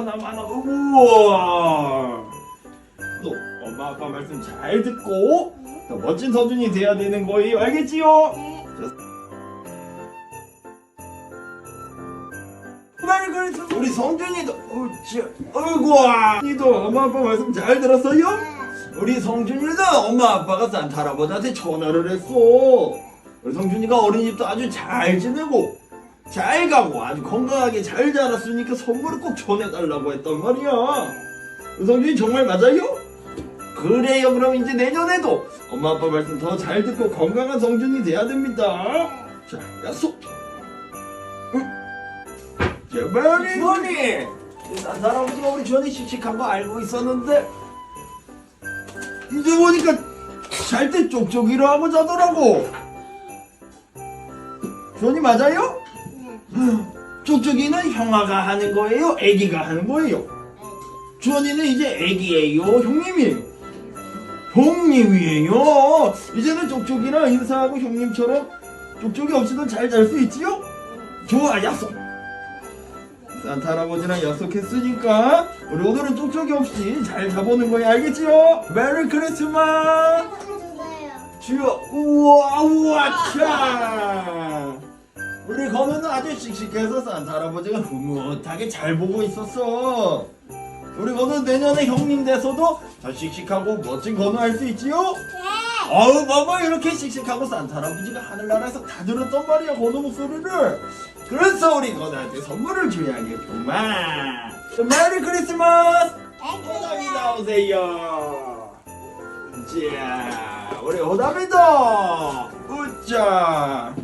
하고 우와 너 엄마 아빠 말씀 잘 듣고 더 멋진 서준이 돼야 되는 거예요 알겠지요? 네. 말 그래서 우리 성준이도 어찌 어이구야 니도 엄마 아빠 말씀 잘 들었어요? 우리 성준이도 엄마 아빠가 산타 할아버지한테 전화를 했어 우리 성준이가 어린이집도 아주 잘 지내고 잘 가고 아주 건강하게 잘 자랐으니까 선물을 꼭 전해달라고 했단 말이야. 우리 성준이 정말 맞아요? 그래요. 그럼 이제 내년에도 엄마 아빠 말씀 더 잘 듣고 건강한 성준이 돼야 됩니다. 자 약속. 제발이 주원이 할아버지가 우리 주원이 씩씩한 거 알고 있었는데. 이제 보니까 잘 때 쪽쪽이로 하고 자더라고. 주원이 맞아요? 쪽쪽이는 형아가 하는 거예요? 애기가 하는 거예요? 주원이는 이제 애기예요? 형님이에요? 형님이에요? 이제는 쪽쪽이랑 인사하고 형님처럼 쪽쪽이 없이도 잘 잘 수 있지요? 좋아 약속 산타 할아버지랑 약속했으니까 우리 오늘은 쪽쪽이 없이 잘 자보는 거야 알겠지요? 메리 크리스마스 주여 우와 우와 차 아주 씩씩해서 산타 할아버지가 흐뭇하게 잘 보고 있었어. 우리 건우 내년에 형님 돼서도 더 씩씩하고 멋진 건우 할 수 있지요? 어우 봐봐. 이렇게 씩씩하고 산타 할아버지가 하늘나라에서 다 들었단 말이야 건우 목소리를. 그래서 우리 건우한테 선물을 줘야겠구만. 메리 크리스마스! 호담이 나오세요. 자 우리 호담이도! 우짜